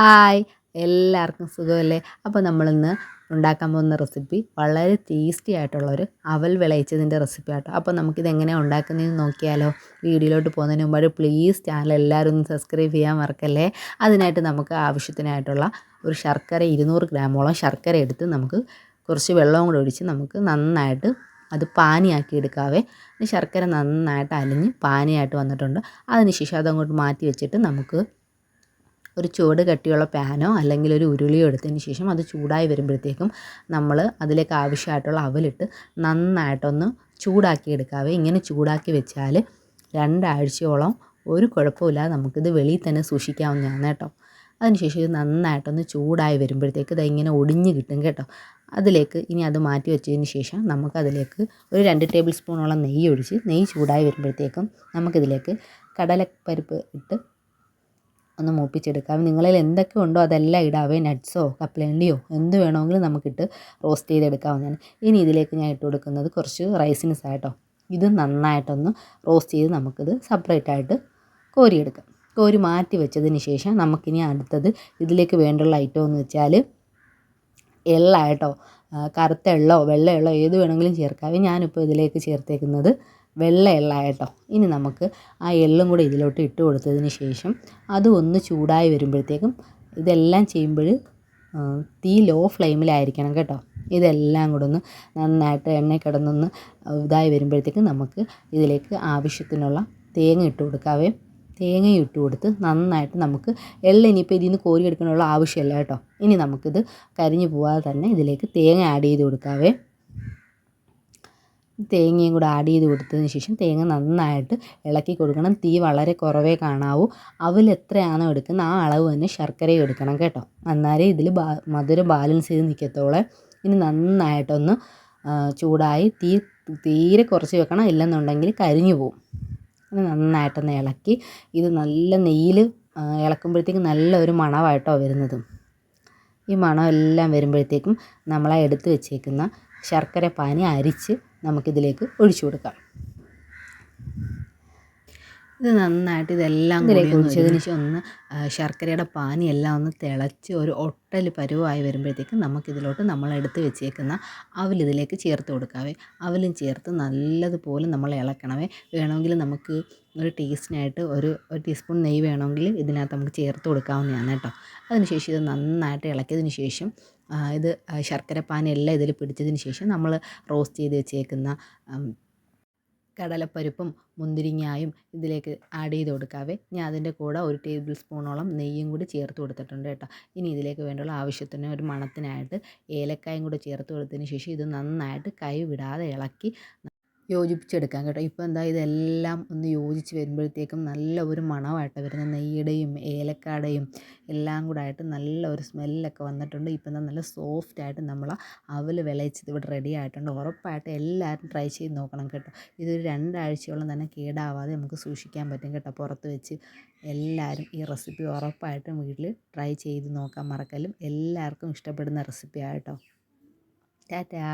Hi. എല്ലാവർക്കും സുഖമല്ലേ? അപ്പോൾ നമ്മളിന്ന് ഉണ്ടാക്കാൻ പോകുന്ന റെസിപ്പി വളരെ ടേസ്റ്റി ആയിട്ടുള്ള ഒരു അവൽ വിളയിച്ചതിന്റെ റെസിപ്പി ആട്ടോ. അപ്പോൾ നമുക്കിത് എങ്ങനെയാണ് ഉണ്ടാക്കുന്നതെന്ന് നോക്കിയാലോ. വീഡിയോയിലോട്ട് പോകുന്നതിന് മുമ്പ് പ്ലീസ് ചാനൽ എല്ലാവരും ഒന്ന് സബ്സ്ക്രൈബ് ചെയ്യാൻ മറക്കല്ലേ? അതിനായിട്ട് നമുക്ക് ആവശ്യത്തിനായിട്ടുള്ള ഒരു ശർക്കര ഇരുന്നൂറ് ഗ്രാമോളം ശർക്കര എടുത്ത് നമുക്ക് കുറച്ച് വെള്ളവും കൂടെ ഒഴിച്ച് നമുക്ക് നന്നായിട്ട് അത് പാനിയാക്കി എടുക്കാവേ ശർക്കര നന്നായിട്ട് അലിഞ്ഞ് പാനിയായിട്ട് വന്നിട്ടുണ്ട്. അതിനുശേഷം അതങ്ങോട്ട് മാറ്റി വെച്ചിട്ട് നമുക്ക് ഒരു ചുവട് കട്ടിയുള്ള പാനോ അല്ലെങ്കിൽ ഒരു ഉരുളിയോ എടുത്തതിന് ശേഷം അത് ചൂടായി വരുമ്പോഴത്തേക്കും നമ്മൾ അതിലേക്ക് ആവശ്യമായിട്ടുള്ള അവലിട്ട് നന്നായിട്ടൊന്ന് ചൂടാക്കി എടുക്കാവേ ഇങ്ങനെ ചൂടാക്കി വെച്ചാൽ രണ്ടാഴ്ചയോളം ഒരു കുഴപ്പമില്ലാതെ നമുക്കിത് വെളിയിൽ തന്നെ സൂക്ഷിക്കാവുന്നതാണ് കേട്ടോ. അതിനുശേഷം ഇത് നന്നായിട്ടൊന്ന് ചൂടായി വരുമ്പോഴത്തേക്ക് ഇത് ഇങ്ങനെ ഒടിഞ്ഞ് കിട്ടും കേട്ടോ. അതിലേക്ക് ഇനി അത് മാറ്റി വെച്ചതിന് ശേഷം നമുക്കതിലേക്ക് ഒരു രണ്ട് ടേബിൾ സ്പൂണോളം നെയ്യ് ഒഴിച്ച് നെയ്യ് ചൂടായി വരുമ്പോഴത്തേക്കും നമുക്കിതിലേക്ക് കടലപ്പരിപ്പ് ഇട്ട് ഒന്ന് മൂപ്പിച്ചെടുക്കാം നിങ്ങളിൽ എന്തൊക്കെ ഉണ്ടോ അതെല്ലാം ഇടാവേ നട്ട്സോ കപ്പലണ്ടിയോ എന്ത് വേണമെങ്കിലും നമുക്കിട്ട് റോസ്റ്റ് ചെയ്തെടുക്കാവുന്നതാണ്. ഇനി ഇതിലേക്ക് ഞാൻ ഇട്ട് കൊടുക്കുന്നത് കുറച്ച് റൈസിൻസ് ആയിട്ടോ ഇത് നന്നായിട്ടൊന്ന് റോസ്റ്റ് ചെയ്ത് നമുക്കിത് സെപ്പറേറ്റ് ആയിട്ട് കോരിയെടുക്കാം. കോരി മാറ്റി വെച്ചതിന് ശേഷം നമുക്കിനി അടുത്തത് ഇതിലേക്ക് വേണ്ടുള്ള ഐറ്റം എന്ന് വെച്ചാൽ എള്ളായിട്ടോ കറുത്ത എള്ളോ വെള്ള എള്ളോ ഏത് വേണമെങ്കിലും ചേർക്കാവേ ഞാനിപ്പോൾ ഇതിലേക്ക് ചേർത്തേക്കുന്നത് വെള്ള എള്ളായിട്ടോ ഇനി നമുക്ക് ആ എള്ളും കൂടെ ഇതിലോട്ട് ഇട്ട് കൊടുത്തതിന് ശേഷം അത് ഒന്ന് ചൂടായി വരുമ്പോഴത്തേക്കും ഇതെല്ലാം ചെയ്യുമ്പോൾ തീ ലോ ഫ്ലെയിമിലായിരിക്കണം കേട്ടോ. ഇതെല്ലാം കൂടെ ഒന്ന് നന്നായിട്ട് എണ്ണ കിടന്നൊന്ന് ഇതായി വരുമ്പോഴത്തേക്കും നമുക്ക് ഇതിലേക്ക് ആവശ്യത്തിനുള്ള തേങ്ങ ഇട്ട് കൊടുക്കാവേ. തേങ്ങ ഇട്ട് കൊടുത്ത് നന്നായിട്ട് നമുക്ക് എള്ള ഇനിയിപ്പോൾ ഇതിൽ നിന്ന് കോരിയെടുക്കാനുള്ള ആവശ്യമില്ല കേട്ടോ. ഇനി നമുക്കിത് കരിഞ്ഞു പോകാതെ തന്നെ ഇതിലേക്ക് തേങ്ങ ആഡ് ചെയ്ത് കൊടുക്കാവേ. തേങ്ങയും കൂടെ ആഡ് ചെയ്ത് കൊടുത്തതിന് ശേഷം തേങ്ങ നന്നായിട്ട് ഇളക്കി കൊടുക്കണം. തീ വളരെ കുറവേ കാണാവൂ. അവൽ എത്രയാണോ എടുക്കുന്നത് ആ അളവ് തന്നെ ശർക്കരയും എടുക്കണം കേട്ടോ. എന്നാലേ ഇതിൽ മധുരം ബാലൻസ് ചെയ്ത് നിൽക്കത്തോളെ ഇനി നന്നായിട്ടൊന്ന് ചൂടായി തീ തീരെ കുറച്ച് വെക്കണം. ഇല്ലെന്നുണ്ടെങ്കിൽ കരിഞ്ഞു പോവും. നന്നായിട്ടൊന്ന് ഇളക്കി ഇത് നല്ല നെയ്യിൽ ഇളക്കുമ്പോഴത്തേക്കും നല്ലൊരു മണമായിട്ടോ വരുന്നത്. ഈ മണമെല്ലാം വരുമ്പോഴത്തേക്കും നമ്മളാ എടുത്ത് വെച്ചേക്കുന്ന ശർക്കര പാനി അരിച്ച് നമുക്കിതിലേക്ക് ഒഴിച്ചു കൊടുക്കാം. ഇത് നന്നായിട്ട് ഇതെല്ലാം കൂടി ഒഴിച്ചതിന് ശേഷം ഒന്ന് ശർക്കരയുടെ പാനി എല്ലാം ഒന്ന് തിളച്ച് ഒരു ഒട്ടൽ പരുവായി വരുമ്പോഴത്തേക്കും നമുക്കിതിലോട്ട് നമ്മൾ എടുത്ത് വെച്ചേക്കുന്ന അവലിതിലേക്ക് ചേർത്ത് കൊടുക്കാവേ. അവലും ചേർത്ത് നല്ലതുപോലെ നമ്മൾ ഇളക്കണമേ വേണമെങ്കിൽ നമുക്ക് ഒരു ടേസ്റ്റിനായിട്ട് ഒരു ഒരു ടീസ്പൂൺ നെയ്യ് വേണമെങ്കിൽ ഇതിനകത്ത് നമുക്ക് ചേർത്ത് കൊടുക്കാവുന്നതാണ് കേട്ടോ. അതിനുശേഷം ഇത് നന്നായിട്ട് ഇളക്കിയതിന് ശേഷം ഇത് ശർക്കര പാനി എല്ലാം ഇതിൽ പിടിച്ചതിന് ശേഷം നമ്മൾ റോസ്റ്റ് ചെയ്ത് വെച്ചേക്കുന്ന കടലപ്പരിപ്പും മുന്തിരിങ്ങായും ഇതിലേക്ക് ആഡ് ചെയ്ത് കൊടുക്കാവേ. ഞാൻ അതിന്റെ കൂടെ ഒരു ടേബിൾ സ്പൂണോളം നെയ്യും കൂടി ചേർത്ത് കൊടുത്തിട്ടുണ്ട് കേട്ടോ. ഇനി ഇതിലേക്ക് വേണ്ടുള്ള ആവശ്യത്തിന് ഒരു മണത്തിനായിട്ട് ഏലക്കായും കൂടി ചേർത്ത് കൊടുത്തതിന് ശേഷം ഇത് നന്നായിട്ട് കൈ വിടാതെ ഇളക്കി യോജിപ്പിച്ചെടുക്കാം കേട്ടോ. ഇപ്പോൾ എന്താ ഇതെല്ലാം ഒന്ന് യോജിച്ച് വരുമ്പോഴത്തേക്കും നല്ല ഒരു മണമായിട്ട് വരുന്ന നെയ്യുടെയും ഏലക്കാടയും എല്ലാം കൂടെ ആയിട്ട് നല്ല ഒരു സ്മെല്ലൊക്കെ വന്നിട്ടുണ്ട്. ഇപ്പം എന്താ നല്ല സോഫ്റ്റ് ആയിട്ട് നമ്മൾ അവൽ വിളയിച്ചത് ഇവിടെ റെഡി ആയിട്ടുണ്ട്. ഉറപ്പായിട്ട് എല്ലാവരും ട്രൈ ചെയ്ത് നോക്കണം കേട്ടോ. ഇതൊരു രണ്ടാഴ്ചയോളം തന്നെ കേടാവാതെ നമുക്ക് സൂക്ഷിക്കാൻ പറ്റും കേട്ടോ പുറത്ത് വെച്ച്. എല്ലാവരും ഈ റെസിപ്പി ഉറപ്പായിട്ടും വീട്ടിൽ ട്രൈ ചെയ്ത് നോക്കാൻ മറക്കലും എല്ലാവർക്കും ഇഷ്ടപ്പെടുന്ന റെസിപ്പി ആയിട്ടോ ടാറ്റാ.